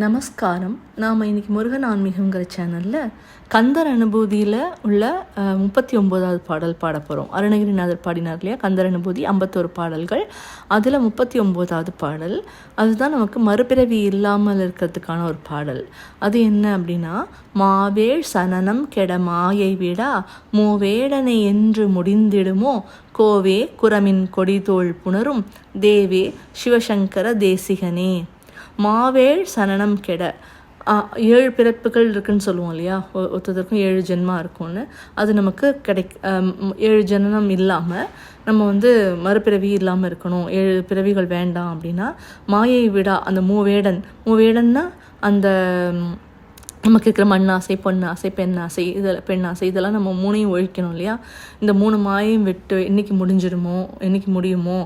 நமஸ்காரம். நாம் இன்னைக்கு முருகன் ஆன்மீகங்கிற சேனலில் கந்தர் அனுபூதியில் உள்ள முப்பத்தி ஒம்போதாவது பாடல் பாட போகிறோம் அருணகிரிநாதர் பாடினார் இல்லையா? கந்தர் அனுபூதி ஐம்பத்தோரு பாடல்கள். அதில் முப்பத்தி ஒம்போதாவது பாடல். அதுதான் நமக்கு மறுபிறவி இல்லாமல் இருக்கிறதுக்கான ஒரு பாடல். அது என்ன அப்படின்னா மாவேள் சனனம் கெட மாயை விடா மூவேடனை என்று முடிந்திடுமோ கோவே குரமின் கொடிதோள் புணரும் தேவே சிவசங்கர தேசிகனே. மாவேள் சனனம் கெட. ஏழு பிறப்புகள் இருக்குன்னு சொல்லுவோம் இல்லையா? ஒ- ஒருத்தருக்கும் ஏழு ஜென்மா இருக்கும்னு. அது நமக்கு கிடை ஏழு ஜனனம் இல்லாமல் நம்ம வந்து மறுபிறவி இல்லாமல் இருக்கணும். ஏழு பிறவிகள் வேண்டாம் அப்படின்னா மாயை விடா அந்த மூவேடன். மூவேடன்னா அந்த நமக்கு இருக்கிற மண்ணாசை பொன்னாசை பெண்ணாசை இதில் பெண்ணாசை இதெல்லாம் நம்ம மூணையும் ஒழிக்கணும் இல்லையா? இந்த மூணு மாயையும் விட்டு என்னைக்கு முடிஞ்சிடுமோ என்னைக்கு முடியுமோ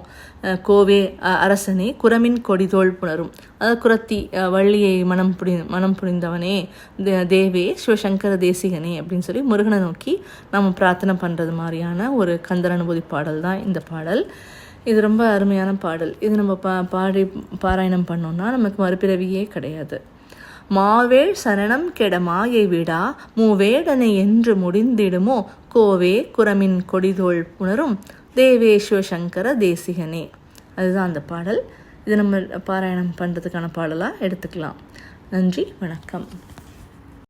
கோவே அரசனே குரமின் கொடிதோள் புணரும். அதாவது குரத்தி வள்ளியை மனம் புடி மனம் புரிந்தவனே தேவே சிவசங்கர தேசிகனே அப்படின்னு சொல்லி முருகனை நோக்கி நம்ம பிரார்த்தனை பண்ணுறது மாதிரியான ஒரு கந்தர் அனுபூதி பாடல் தான் இந்த பாடல். இது ரொம்ப அருமையான பாடல். இது நம்ம பா பாடி பாராயணம் பண்ணோம்னா நமக்கு மறுபிறவியே கிடையாது. மாவேள் சரணம் கெடமாயை விடா மூவேடனை என்று முடிந்திடுமோ கோவே குரமின் கொடிதோள் புணரும் தேவேஸ்வ சங்கர தேசிகனே. அதுதான் அந்த பாடல். இது நம்ம பாராயணம் பண்ணுறதுக்கான பாடலாக எடுத்துக்கலாம். நன்றி வணக்கம்.